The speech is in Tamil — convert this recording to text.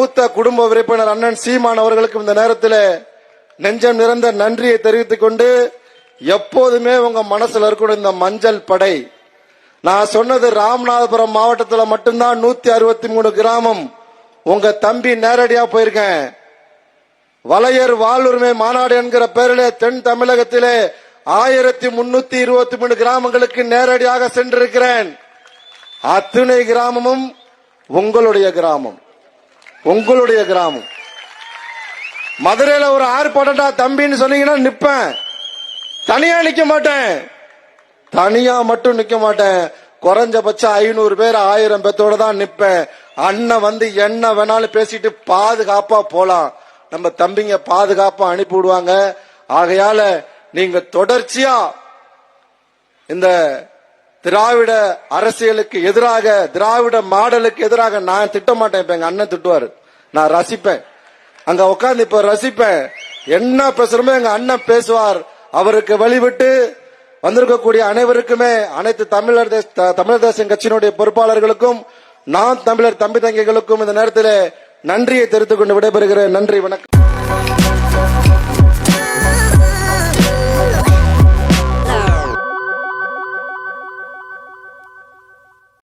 மூத்த குடும்ப உறுப்பினர் அண்ணன் சீமான் அவர்களுக்கும் இந்த நேரத்தில் நெஞ்சம் நிறைந்த நன்றியை தெரிவித்துக் கொண்டு எப்போதுமே உங்க மனசுல இருக்கணும் இந்த மஞ்சள் படை. நான் சொன்னது ராமநாதபுரம் மாவட்டத்தில் மட்டும்தான் நூத்தி அறுபத்தி மூணு கிராமம். உங்க தம்பி நேரடியா போயிருக்கேன். வளையர் வாழ்வுரிமை மாநாடு என்கிற பெயரிலே தென் தமிழகத்திலே ஆயிரத்தி முன்னூத்தி இருபத்தி மூணு கிராமங்களுக்கு நேரடியாக சென்றிருக்கிறேன். அத்துணை கிராமமும் உங்களுடைய கிராமம். உங்களுடைய கிராமம். மதுரையில ஒரு ஆர்ப்பாட்டா தம்பின்னு சொன்னீங்கன்னா நிப்பேன். தனியா நிக்க மாட்டேன். தனியா மட்டும் நிக்க மாட்டேன். குறைஞ்சபட்சம் ஐநூறு பேர் ஆயிரம் பேத்தோட தான் நிப்பேன். அண்ணன் வந்து என்ன வேணாலும் பேசிட்டு பாதுகாப்பா போலாம். நம்ம தம்பிங்க பாதுகாப்பா அனுப்பி விடுவாங்க. ஆகையால நீங்க தொடர்ச்சியா இந்த திராவிட அரசியலுக்கு எதிராக திராவிட மாடலுக்கு எதிராக நான் திட்ட மாட்டேன் இப்ப எங்க அண்ணன் திட்டுவாரு. நான் ரசிப்பேன். அங்க உட்காந்து இப்ப ரசிப்பேன். என்ன பேசுறோமோ எங்க அண்ணன் பேசுவார். அவருக்கு வழிவிட்டு வந்திருக்கக்கூடிய அனைவருக்குமே அனைத்து தமிழர் தேச த- தமிழர் தேசம் கட்சியினுடைய பொறுப்பாளர்களுக்கும் நான் தமிழர் தம்பி தங்கைகளுக்கும் இந்த நேரத்தில் நன்றியை தெரிவித்துக் கொண்டு விடைபெறுகிறேன். நன்றி வணக்கம்.